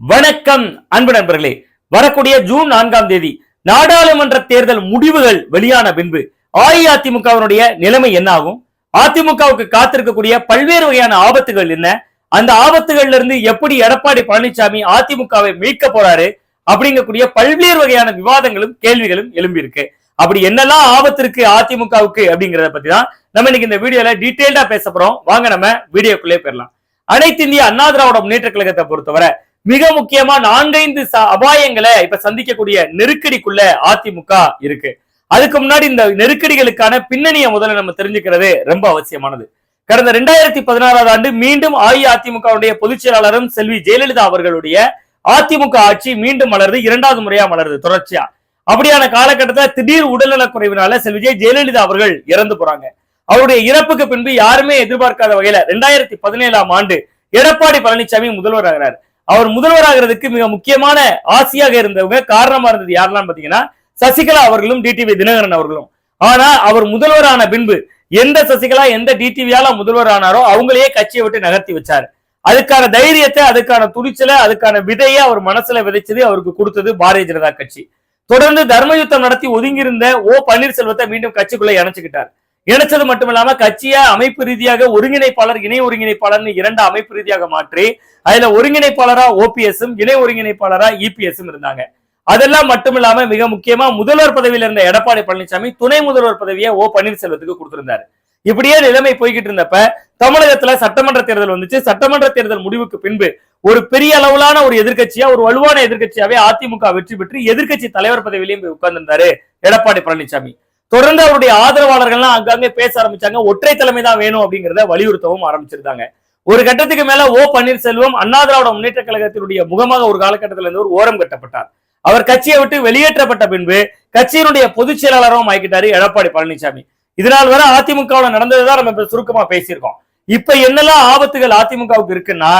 வணக்கம் அன்பு நண்பர்களே. வரக்கூடிய ஜூன் நான்காம் தேதி நாடாளுமன்ற தேர்தல் முடிவுகள் வெளியான பின்பு அஇஅதிமுகவினுடைய நிலைமை என்ன ஆகும்? அதிமுகவுக்கு காத்திருக்கக்கூடிய பல்வேறு வகையான ஆபத்துகள் என்ன? அந்த ஆபத்துகள்ல இருந்து எப்படி எடப்பாடி பழனிசாமி அதிமுகவை மீட்க போறாரு? அப்படிங்கக்கூடிய பல்வேறு வகையான விவாதங்களும் கேள்விகளும் எழும்பியிருக்கு. அப்படி என்னெல்லாம் ஆபத்து இருக்கு அதிமுகவுக்கு அப்படிங்கறத பத்தி தான் நம்ம இன்னைக்கு இந்த வீடியோல டீடைல்டா பேச போறோம். வாங்க நம்ம வீடியோக்குள்ளே போயிடலாம். அனைத்து இந்திய அண்ணா திராவிட முன்னேற்ற கழகத்தை பொறுத்தவரை மிக முக்கியமா நான்கைந்து ச- அபாயங்களை இப்ப சந்திக்கக்கூடிய நெருக்கடிக்குள்ள அதிமுக இருக்கு. அதுக்கு முன்னாடி இந்த நெருக்கடிகளுக்கான பின்னணியை முதல்ல நம்ம தெரிஞ்சுக்கிறது ரொம்ப அவசியமானது. கடந்த ரெண்டாயிரத்தி பதினாறாவது ஆண்டு மீண்டும் அஇஅதிமுகவுடைய பொதுச் செயலாளரும் செல்வி ஜெயலலிதா அவர்களுடைய அதிமுக ஆட்சி மீண்டும் மலருது இரண்டாவது முறையா மலருது தொடர்ச்சியா. அப்படியான காலகட்டத்தில் திடீர் உடல்நலக் குறைவினால செல்வி ஜெய ஜெயலலிதா அவர்கள் இறந்து போறாங்க. அவருடைய இறப்புக்கு பின்பு யாருமே எதிர்பார்க்காத வகையில ரெண்டாயிரத்தி பதினேழாம் ஆண்டு எடப்பாடி பழனிசாமி முதல்வர் ஆகிறார். அவர் முதல்வராகிறதுக்கு மிக முக்கியமான ஆசையாக இருந்தவங்க காரணமா இருந்தது யாரெல்லாம் பாத்தீங்கன்னா சசிகலா அவர்களும் டிடிவி தினகரன் அவர்களும். ஆனா அவர் முதல்வரான பின்பு எந்த சசிகலா எந்த டிடிவியால முதல்வர் ஆனாரோ அவங்களையே கட்சியை விட்டு நகர்த்தி வச்சாரு. அதுக்கான தைரியத்தை அதுக்கான துணிச்சலை அதுக்கான விதையை அவர் மனசுல விதைச்சது அவருக்கு கொடுத்தது பாரதிய ஜனதா கட்சி. தொடர்ந்து தர்மயுத்தம் நடத்தி ஒதுங்கியிருந்த ஓ பன்னீர்செல்வத்தை மீண்டும் கட்சிக்குள்ள இணைச்சுக்கிட்டார். இணைச்சது மட்டும் இல்லாம கட்சியா அமைப்பு ரீதியாக ஒருங்கிணைப்பாளர் இணை ஒருங்கிணைப்பாளர்னு இரண்டு அமைப்பு ரீதியாக மாற்றி அதுல ஒருங்கிணைப்பாளரா ஓபிஎஸும் இணை ஒருங்கிணைப்பாளரா இபிஎஸும் இருந்தாங்க. அதெல்லாம் மட்டும் இல்லாம மிக முக்கியமா முதல்வர் பதவியில இருந்த எடப்பாடி பழனிசாமி துணை முதல்வர் பதவியை ஓ பன்னீர்செல்வத்துக்கு கொடுத்திருந்தாரு. இப்படியே நிலைமை போய்கிட்டு இருந்தப்ப தமிழகத்துல சட்டமன்ற தேர்தல் வந்துச்சு. சட்டமன்ற தேர்தல் முடிவுக்கு பின்பு ஒரு பெரிய அளவிலான ஒரு எதிர்க்கட்சியா ஒரு வலுவான எதிர்க்கட்சியாவே அதிமுக வெற்றி பெற்று எதிர்கட்சி தலைவர் பதவியிலையும் போய் உட்கார்ந்திருந்தாரு எடப்பாடி பழனிசாமி. தொடர்ந்து அவருடைய ஆதரவாளர்கள்லாம் அங்கங்கே பேச ஆரம்பிச்சாங்க. ஒற்றை தலைமை தான் வேணும் அப்படிங்கறத வலியுறுத்தவும் ஆரம்பிச்சிருந்தாங்க. ஒரு கட்டத்துக்கு மேல ஓ பன்னீர்செல்வம் அண்ணா திராவிட முன்னேற்ற கழகத்தினுடைய முகமாக ஒரு காலகட்டத்தில் இருந்து ஒரு ஓரம் கட்டப்பட்டார். அவர் கட்சியை விட்டு வெளியேற்றப்பட்ட பின்பு கட்சியினுடைய பொதுச் செயலாளரும் ஆகிட்டாரு எடப்பாடி பழனிசாமி இதனால் வரை அதிமுகவில் நடந்ததுதான் நம்ம இப்ப சுருக்கமா பேசியிருக்கோம். இப்ப என்னெல்லாம் ஆபத்துகள் அதிமுகவுக்கு இருக்குன்னா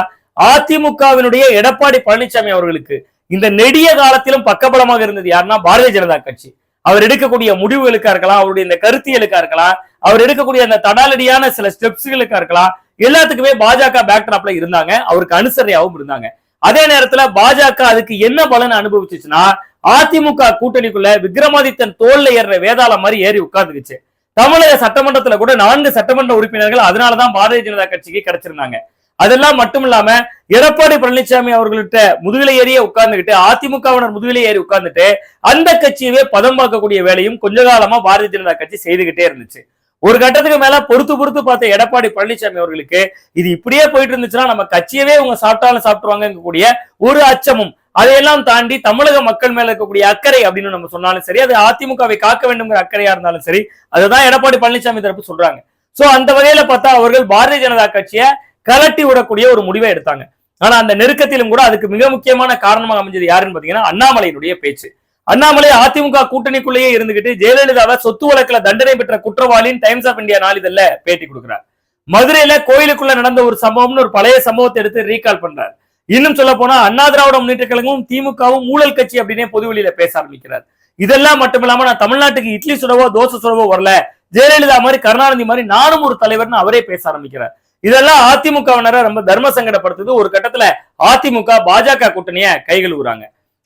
அதிமுகவினுடைய எடப்பாடி பழனிசாமி அவர்களுக்கு இந்த நெடிய காலத்திலும் பக்கபலமாக இருந்தது யாருன்னா பாரதிய ஜனதா கட்சி. அவர் எடுக்கக்கூடிய முடிவுகளுக்கா இருக்கலாம் அவருடைய இந்த கருத்தியலுக்கா இருக்கலாம் அவர் எடுக்கக்கூடிய அந்த தடாலடியான சில ஸ்டெப்ஸ்களுக்கா இருக்கலாம் எல்லாத்துக்குமே பாஜக பேக்ட்ராப்ல இருந்தாங்க அவருக்கு அனுசரையாகவும் இருந்தாங்க. அதே நேரத்துல பாஜக அதுக்கு என்ன பலன் அனுபவிச்சுச்சுன்னா அதிமுக கூட்டணிக்குள்ள விக்ரமாதித்தன் தோல்ல ஏறுற வேதாளம் மாதிரி ஏறி உட்கார்ந்துக்குச்சு. தமிழக சட்டமன்றத்துல கூட நான்கு சட்டமன்ற உறுப்பினர்கள் அதனாலதான் பாரதிய ஜனதா கட்சிக்கு கிடைச்சிருந்தாங்க. அதெல்லாம் மட்டும் இல்லாம எடப்பாடி பழனிசாமி அவர்கள்ட்ட முதுகிலை ஏறியே உட்கார்ந்துகிட்டு அதிமுகவினர் முதுகிலை ஏறி உட்கார்ந்துட்டு அந்த கட்சியவே பதம் பார்க்கக்கூடிய வேலையும் கொஞ்ச காலமா பாரதிய ஜனதா கட்சி செய்துகிட்டே இருந்துச்சு. ஒரு கட்டத்துக்கு மேல பொறுத்து பொறுத்து பார்த்த எடப்பாடி பழனிசாமி அவர்களுக்கு இது இப்படியே போயிட்டு இருந்துச்சுன்னா நம்ம கட்சியவே இவங்க சாப்பிட்டாலும் சாப்பிட்டுருவாங்க கூடிய ஒரு அச்சமும். அதையெல்லாம் தாண்டி தமிழக மக்கள் மேல இருக்கக்கூடிய அக்கறை அப்படின்னு நம்ம சொன்னாலும் சரி அது அதிமுகவை காக்க வேண்டும்ங்கிற அக்கறையா இருந்தாலும் சரி அதுதான் எடப்பாடி பழனிசாமி தரப்பு சொல்றாங்க. சோ அந்த வகையில பார்த்தா அவர்கள் பாரதிய ஜனதா கட்சியை கலட்டி விடக்கூடிய ஒரு முடிவை எடுத்தாங்க. ஆனா அந்த நெருக்கத்திலும் கூட அதுக்கு மிக முக்கியமான காரணமாக அமைஞ்சது யாருன்னு பாத்தீங்கன்னா அண்ணாமலையினுடைய பேச்சு. அண்ணாமலை அதிமுக கூட்டணிக்குள்ளேயே இருந்துகிட்டு ஜெயலலிதாவை சொத்து வழக்குல தண்டனை பெற்ற குற்றவாளியின் டைம்ஸ் ஆஃப் இந்தியா நாளிதழ்ல பேட்டி கொடுக்கிறார். மதுரையில கோயிலுக்குள்ள நடந்த ஒரு சம்பவம்னு ஒரு பழைய சம்பவத்தை எடுத்து ரீகால் பண்றார். இன்னும் சொல்ல போனா அண்ணா திராவிட முன்னேற்ற கழகமும் திமுகவும் ஊழல் கட்சி அப்படின்னே பொதுவெளியில பேச ஆரம்பிக்கிறார். இதெல்லாம் மட்டும் இல்லாம நான் தமிழ்நாட்டுக்கு இட்லி சுடவோ தோசை சுடவோ வரல. ஜெயலலிதா மாதிரி கருணாநிதி மாதிரி நானும் ஒரு தலைவர்னு அவரே பேச ஆரம்பிக்கிறார். இதெல்லாம் அதிமுகவினரை ரொம்ப தர்ம சங்கடப்படுத்துது. ஒரு கட்டத்துல அதிமுக பாஜக கூட்டணிய கைகழுவுறாங்க.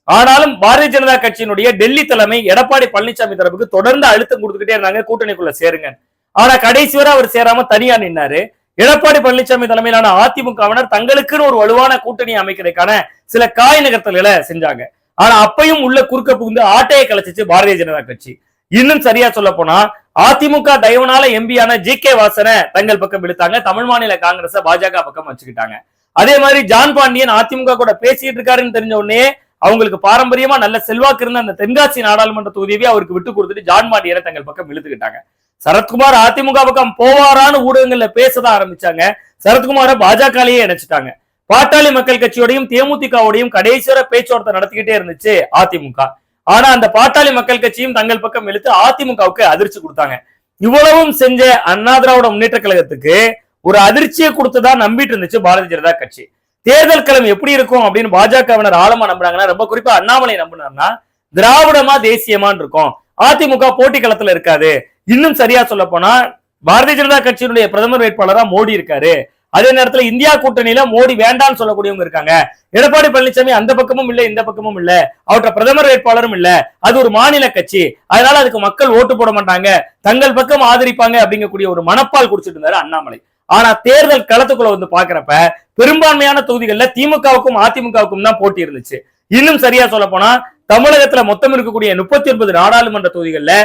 ஆனாலும் பாரதிய ஜனதா கட்சியினுடைய டெல்லி தலைமை எடப்பாடி பழனிசாமி தரப்புக்கு தொடர்ந்து அழுத்தம் கொடுத்துக்கிட்டே இருந்தாங்க. கூட்டணிக்குள்ள சேருங்க. ஆனா கடைசி வரை அவர் சேராம தனியா நின்னாரு. எடப்பாடி பழனிசாமி தலைமையிலான அதிமுகவினர் தங்களுக்குன்னு ஒரு வலுவான கூட்டணி அமைக்கிறதுக்கான சில காய் நகர்த்தல்களை செஞ்சாங்க. ஆனா அப்பையும் உள்ள குறுக்க புகுந்து ஆட்டையை கலைச்சிச்சு பாரதிய ஜனதா கட்சி. இன்னும் சரியா சொல்ல போனா அதிமுக தயவுனால எம்பியான ஜி கே வாசனை தங்கள் பக்கம் இழுத்தாங்க தமிழ் மாநில காங்கிரஸ் பாஜக பக்கம் வச்சுக்கிட்டாங்க. அதே மாதிரி ஜான் பாண்டியன் அதிமுக கூட பேசிட்டு இருக்காருன்னு தெரிஞ்ச உடனே அவங்களுக்கு பாரம்பரியமா நல்ல செல்வாக்கு இருந்த அந்த தென்காசி நாடாளுமன்ற தொகுதியவே அவருக்கு விட்டு கொடுத்துட்டு ஜான் பாண்டியனை தங்கள் பக்கம் இழுத்துக்கிட்டாங்க சரத்குமார் அதிமுக பக்கம் போவாரான்னு ஊடகங்கள்ல பேசதான் ஆரம்பிச்சாங்க. சரத்குமாரை பாஜகலயே இணைச்சிட்டாங்க. பாட்டாளி மக்கள் கட்சியோடையும் தேமுதிகவோடையும் கடைசி பேச்சுவார்த்தை நடத்திக்கிட்டே இருந்துச்சு அதிமுக. ஆனா அந்த பாட்டாளி மக்கள் கட்சியும் தங்கள் பக்கம் இழுத்து அதிமுகவுக்கு அதிர்ச்சி கொடுத்தாங்க. இவ்வளவும் செஞ்ச அண்ணா திராவிட முன்னேற்ற கழகத்துக்கு ஒரு அதிர்ச்சியை கொடுத்ததா நம்பிட்டு இருந்துச்சு பாரதிய ஜனதா கட்சி. தேர்தல் களம் எப்படி இருக்கும் அப்படின்னு பாஜகவினர் ஆழமா நம்புறாங்கன்னா ரொம்ப குறிப்பா அண்ணாமலை நம்பினார்னா திராவிடமா தேசியமான்னு இருக்கும். அதிமுக போட்டி களத்துல இருக்காது. இன்னும் சரியா சொல்ல போனா பாரதிய ஜனதா கட்சியினுடைய பிரதமர் வேட்பாளரா மோடி இருக்காரு. அதே நேரத்துல இந்தியா கூட்டணியில மோடி வேண்டாம்னு சொல்லக்கூடியவங்க இருக்காங்க. எடப்பாடி பழனிசாமி அந்த பக்கமும் இல்ல இந்த பக்கமும் இல்ல. அவற்ற பிரதமர் வேட்பாளரும் இல்ல. அது ஒரு மாநில கட்சி. அதனால அதுக்கு மக்கள் ஓட்டு போட மாட்டாங்க. தங்கள் பக்கம் ஆதரிப்பாங்க அப்படிங்கக்கூடிய ஒரு மனப்பால் குடிச்சிட்டு இருந்தாரு அண்ணாமலை. ஆனா தேர்தல் களத்துக்குள்ள வந்து பாக்குறப்ப பெரும்பான்மையான தொகுதிகளில் திமுகவுக்கும் அதிமுகவுக்கும் தான் போட்டி இருந்துச்சு. இன்னும் சரியா சொல்ல போனா தமிழகத்துல மொத்தம் இருக்கக்கூடிய முப்பத்தி ஒன்பது நாடாளுமன்ற தொகுதிகளில்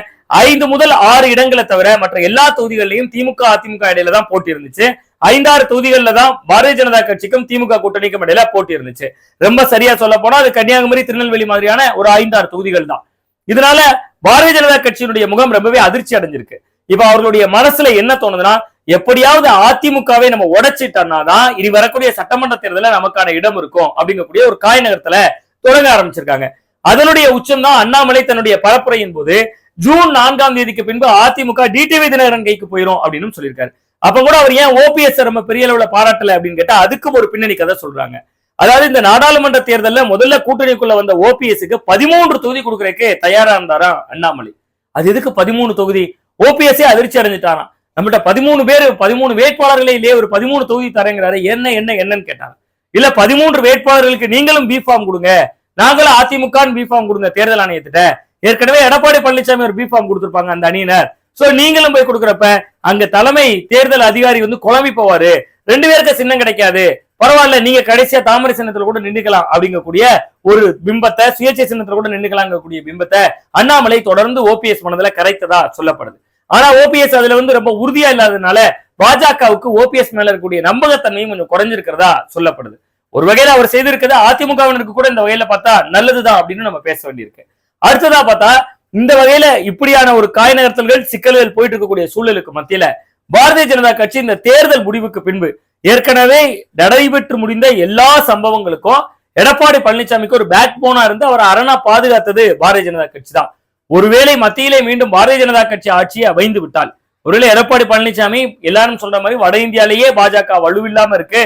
ஐந்து முதல் ஆறு இடங்களை தவிர மற்ற எல்லா தொகுதிகளிலையும் திமுக அதிமுக இடையில தான் போட்டி இருந்துச்சு. ஐந்தாறு தொகுதிகள்ல தான் பாரதிய ஜனதா கட்சிக்கும் திமுக கூட்டணிக்கும் இடையில போட்டி இருந்துச்சு. ரொம்ப சரியா சொல்ல போனா அது கன்னியாகுமரி திருநெல்வேலி மாதிரியான ஒரு ஐந்தாறு தொகுதிகள் தான். இதனால பாரதிய ஜனதா கட்சியினுடைய முகம் ரொம்பவே அதிர்ச்சி அடைஞ்சிருக்கு. இப்ப அவர்களுடைய மனசுல என்ன தோணுதுன்னா எப்படியாவது அதிமுகவை நம்ம உடைச்சிட்டோம்னா தான் இனி வரக்கூடிய சட்டமன்ற தேர்தலில் நமக்கான இடம் இருக்கும் அப்படிங்கக்கூடிய ஒரு காய் நகரத்துல தொடங்க ஆரம்பிச்சிருக்காங்க. அதனுடைய உச்சம் தான் அண்ணாமலை தன்னுடைய பரப்புரையின் போது ஜூன் நான்காம் தேதிக்கு பின்பு அதிமுக டிடிவி தினகரன் கைக்கு போயிரும் அப்படின்னு சொல்லியிருக்காரு. அப்ப கூட அவர் ஏன் ஓபிஎஸ் நம்ம பெரிய அளவுல பாராட்டல அப்படின்னு கேட்டா அதுக்கும் ஒரு பின்னணி கதை சொல்றாங்க. அதாவது இந்த நாடாளுமன்ற தேர்தலில் முதல்ல கூட்டணிக்குள்ள வந்த ஓபிஎஸ்க்கு பதிமூன்று தொகுதி கொடுக்கறதுக்கு தயாரா இருந்தாரா அண்ணாமலை? அது எதுக்கு பதிமூணு தொகுதி? ஓபிஎஸ்ஸே அதிர்ச்சி அடைஞ்சிட்டாராம். நம்மகிட்ட பதிமூணு பேர் பதிமூணு வேட்பாளர்களே இல்லையே ஒரு பதிமூணு தொகுதி தரேங்கிறாரு. என்ன என்ன என்னன்னு கேட்டாங்க இல்ல பதிமூன்று வேட்பாளர்களுக்கு நீங்களும் பி ஃபார்ம் கொடுங்க. நாங்களும் அதிமுக பி ஃபார்ம் கொடுங்க தேர்தல் ஆணையத்திட்ட. ஏற்கனவே எடப்பாடி பழனிசாமி ஒரு பி ஃபார்ம் கொடுத்திருப்பாங்க அந்த அணியினர். சோ நீங்களும் போய் கொடுக்குறப்ப அங்க தலைமை தேர்தல் அதிகாரி வந்து குழம்பி போவாரு. ரெண்டு பேருக்கு சின்னம் கிடைக்காது. பரவாயில்ல நீங்க கடைசியா தாமரை சின்னத்துல கூட நின்னுக்கலாம் அப்படிங்கக்கூடிய ஒரு பிம்பத்தை சுயேட்சை சின்னத்துல கூட நின்றுக்கலாங்கக்கூடிய பிம்பத்தை அண்ணாமலை தொடர்ந்து ஓபிஎஸ் மனதுல கரைத்ததா சொல்லப்படுது. ஆனா ஓபிஎஸ் அதுல வந்து ரொம்ப உறுதியா இல்லாததுனால பாஜகவுக்கு ஓபிஎஸ் மேல இருக்கக்கூடிய நம்பகத்தன்மையும் கொஞ்சம் குறைஞ்சிருக்கிறதா சொல்லப்படுது. ஒரு வகையில அவர் செய்திருக்கிறது அதிமுகவினருக்கு கூட இந்த வகையில பார்த்தா நல்லதுதான் அப்படின்னு நம்ம பேச வேண்டியிருக்கு. அடுத்ததா பார்த்தா இந்த வகையில இப்படியான ஒரு காய் நகர்த்தல்கள் சிக்கல்கள் போயிட்டு இருக்கக்கூடிய சூழலுக்கு மத்தியில பாரதிய ஜனதா கட்சி இந்த தேர்தல் முடிவுக்கு பின்பு ஏற்கனவே நடைபெற்று முடிந்த எல்லா சம்பவங்களுக்கும் எடப்பாடி பழனிசாமிக்கு ஒரு பேக் போனா இருந்து அவர் அரணா பாதுகாத்தது பாரதிய ஜனதா கட்சி தான். ஒருவேளை மத்தியிலே மீண்டும் பாரதிய ஜனதா கட்சி ஆட்சியை அமைந்து விட்டால் ஒருவேளை எடப்பாடி பழனிசாமி எல்லாரும் சொல்ற மாதிரி வட இந்தியாலேயே பாஜக வலுவில்லாம இருக்கு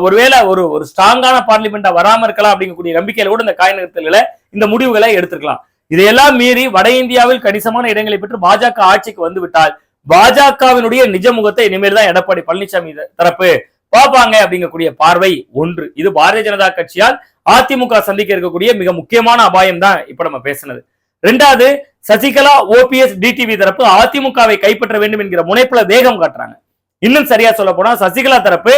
ஒருவேளை ஒரு ஒரு ஸ்ட்ராங்கான பார்லிமெண்டா வராம இருக்கலாம் அப்படிங்கக்கூடிய நம்பிக்கையில கூட இந்த காய் நகர்த்தல்களை இந்த முடிவுகளை எடுத்துக்கலாம் இதையெல்லாம் மீறி வட இந்தியாவில் கணிசமான இடங்களை பெற்று பாஜக ஆட்சிக்கு வந்து விட்டால் பாஜகவினுடைய நிஜ முகத்தை இனிமேல் தான் எடப்பாடி பழனிசாமி தரப்பு பார்ப்பாங்க அப்படிங்கக்கூடிய பார்வை ஒன்று. இது பாரதிய ஜனதா கட்சியால் அதிமுக சந்திக்க இருக்கக்கூடிய மிக முக்கியமான அபாயம் தான் இப்ப நம்ம பேசினது. ரெண்டாவது சசிகலா ஓபிஎஸ் டிடிவி தரப்பு அதிமுகவை கைப்பற்ற வேண்டும் என்கிற முனைப்புல வேகம் காட்டுறாங்க. இன்னும் சரியா சொல்ல போனா சசிகலா தரப்பு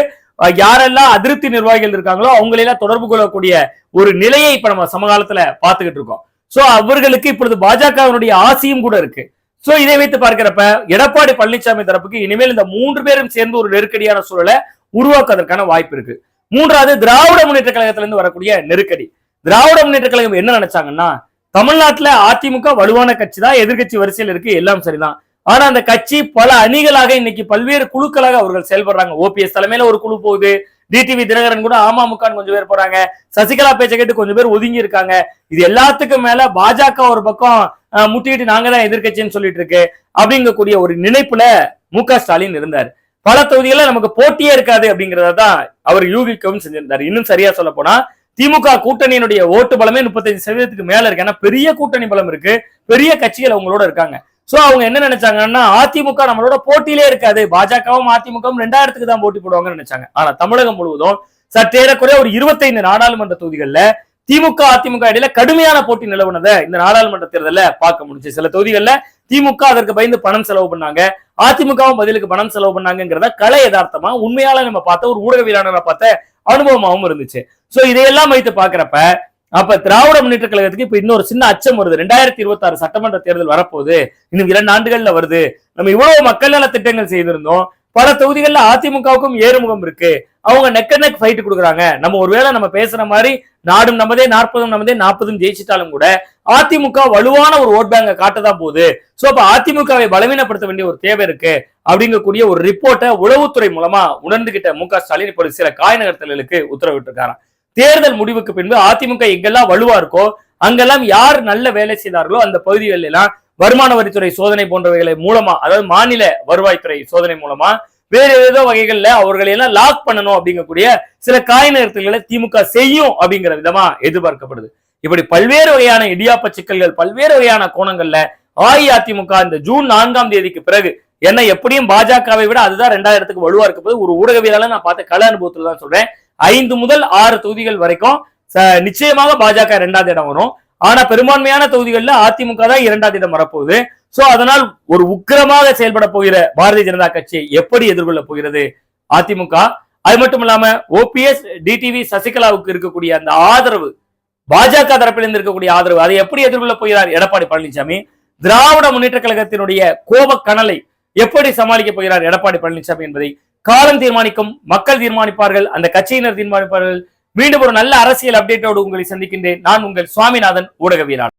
யாரெல்லாம் அதிருப்தி நிர்வாகிகள் இருக்காங்களோ அவங்களெல்லாம் தொடர்பு கொள்ளக்கூடிய ஒரு நிலையை இப்ப நம்ம சமகாலத்துல பாத்துக்கிட்டு இருக்கோம். சோ அவர்களுக்கு இப்பொழுது பாஜகவினுடைய ஆசையும் கூட இருக்கு. சோ இதை வைத்து பார்க்கிறப்ப எடப்பாடி பழனிசாமி தரப்புக்கு இனிமேல் இந்த மூன்று பேரும் சேர்ந்து ஒரு நெருக்கடியான சூழலை உருவாக்குவதற்கான வாய்ப்பு இருக்கு. மூன்றாவது திராவிட முன்னேற்ற கழகத்திலிருந்து வரக்கூடிய நெருக்கடி. திராவிட முன்னேற்ற கழகம் என்ன நினைச்சாங்கன்னா தமிழ்நாட்டுல அதிமுக வலுவான கட்சி தான் எதிர்க்கட்சி வரிசையில் இருக்கு எல்லாம் சரிதான். ஆனா அந்த கட்சி பல அணிகளாக இன்னைக்கு பல்வேறு குழுக்களாக அவர்கள் செயல்படுறாங்க. ஓபிஎஸ் தலைமையில ஒரு குழு போகுது டிடிவி தினகரன் கூட அமமுக கொஞ்சம் பேர் போறாங்க. சசிகலா பேச்சை கேட்டு கொஞ்சம் பேர் ஒதுங்கி இருக்காங்க. இது எல்லாத்துக்கும் மேல பாஜக ஒரு பக்கம் அஹ், முட்டிட்டு நாங்க தான் எதிர்க்கட்சின்னு சொல்லிட்டு இருக்கு. அப்படிங்கக்கூடிய ஒரு நினைப்புல மு க ஸ்டாலின் இருந்தார். பல தொகுதிகளில் நமக்கு போட்டியே இருக்காது அப்படிங்கிறத தான் அவர் யூகிக்கவும் செஞ்சிருந்தார். இன்னும் சரியா சொல்ல போனா திமுக கூட்டணியினுடைய ஓட்டு பலமே முப்பத்தஞ்சு சதவீதத்துக்கு மேல இருக்கு. ஏன்னா பெரிய கூட்டணி பலம் இருக்கு. பெரிய கட்சிகள் அவங்களோட இருக்காங்க. சோ அவங்க என்ன நினைச்சாங்கன்னா அதிமுக நம்மளோட போட்டியிலே இருக்காது. பாஜகவும் அதிமுகவும் ரெண்டாயிரத்துக்கு தான் போட்டி போடுவாங்கன்னு நினைச்சாங்க. ஆனா தமிழகம் முழுவதும் சற்றேறக்குறைய ஒரு இருபத்தைந்து நாடாளுமன்ற தொகுதிகள்ல திமுக அதிமுக இடையில கடுமையான போட்டி நிலவுனதை இந்த நாடாளுமன்ற தேர்தலில் பார்க்க முடிஞ்சு சில தொகுதிகள்ல திமுக அதற்கு பயந்து பணம் செலவு பண்ணாங்க. அதிமுகவும் பதிலுக்கு பணம் செலவு பண்ணாங்கிறத கலை யதார்த்தமா உண்மையால நம்ம பார்த்த ஒரு ஊடகவியலாளரை பார்த்த அனுபவமாவும் இருந்துச்சு. சோ இதையெல்லாம் வைத்து பாக்குறப்ப அப்ப திராவிட முன்னேற்ற கழகத்துக்கு இப்ப இன்னொரு சின்ன அச்சம் வருது. ரெண்டாயிரத்தி இருபத்தி ஆறு சட்டமன்ற தேர்தல் வரப்போகுது. இன்னும் இரண்டு ஆண்டுகள்ல வருது. நம்ம இவ்வளவு மக்கள் நல திட்டங்கள் செய்திருந்தோம். பல தொகுதிகள்ல அதிமுகவுக்கும் ஏறுமுகம் இருக்கு. அவங்க நெக் நெக் ஃபைட் கொடுக்குறாங்க. நம்ம ஒருவேளை நம்ம பேசுற மாதிரி நாடும் நமதே நாற்பதும் நமதே நாற்பதும் ஜெயிச்சிட்டாலும் கூட அதிமுக வலுவான ஒரு ஓட் பேங்கை காட்டதான் போகுது. சோ அப்ப அதிமுகவை பலவீனப்படுத்த வேண்டிய ஒரு தேவை இருக்கு அப்படிங்கக்கூடிய ஒரு ரிப்போர்ட்டை உளவுத்துறை மூலமா உணர்ந்துகிட்ட மு க ஸ்டாலின் இப்போ சில காய் நகர்த்தல்களுக்கு உத்தரவிட்டு தேர்தல் முடிவுக்கு பின்பு அதிமுக எங்கெல்லாம் வலுவா இருக்கோ அங்கெல்லாம் யார் நல்ல வேலை செய்தார்களோ அந்த பகுதிகளில் எல்லாம் வருமான வரித்துறை சோதனை போன்றவைகளை மூலமா அதாவது மாநில வருவாய்த்துறை சோதனை மூலமா வேறு ஏதோ வகைகள்ல அவர்களை எல்லாம் லாக் பண்ணணும் அப்படிங்கக்கூடிய சில காய் நிறுத்தல்களை திமுக செய்யும் அப்படிங்கிற விதமா எதிர்பார்க்கப்படுது. இப்படி பல்வேறு வகையான இடியாப்ப சிக்கல்கள் பல்வேறு வகையான கோணங்கள்ல அஇஅதிமுக இந்த ஜூன் நான்காம் தேதிக்கு பிறகு என்ன எப்படியும் பாஜகவை விட அதுதான் ரெண்டாயிரத்துக்கு வலுவா இருக்க போது ஒரு ஊடகவியலாளர் நான் பார்த்த கள அனுபவத்துல தான் சொல்றேன். ஐந்து முதல் ஆறு தொகுதிகள் வரைக்கும் நிச்சயமாக பாஜக இரண்டாவது இடம் வரும். ஆனா பெரும்பான்மையான தொகுதிகளில் அதிமுக தான் இரண்டாவது இடம் வரப்போகுது. சோ அதனால் ஒரு உக்கிரமாக செயல்பட போகிற பாரதிய ஜனதா கட்சி எப்படி எதிர்கொள்ள போகிறது அதிமுக? அது மட்டும் இல்லாம ஓபிஎஸ் டிடிவி சசிகலாவுக்கு இருக்கக்கூடிய அந்த ஆதரவு பாஜக தரப்பிலிருந்து இருக்கக்கூடிய ஆதரவு அதை எப்படி எதிர்கொள்ள போகிறார் எடப்பாடி பழனிசாமி? திராவிட முன்னேற்ற கழகத்தினுடைய கோப கனலை எப்படி சமாளிக்க போகிறார் எடப்பாடி பழனிசாமி என்பதை காலம் தீர்மானிக்கும் மக்கள் தீர்மானிப்பார்கள் அந்த கட்சியினர் தீர்மானிப்பார்கள். மீண்டும் ஒரு நல்ல அரசியல் அப்டேட்டோடு உங்களை சந்திக்கின்றேன். நான் உங்கள் சுவாமிநாதன் ஊடகவியலாளர்.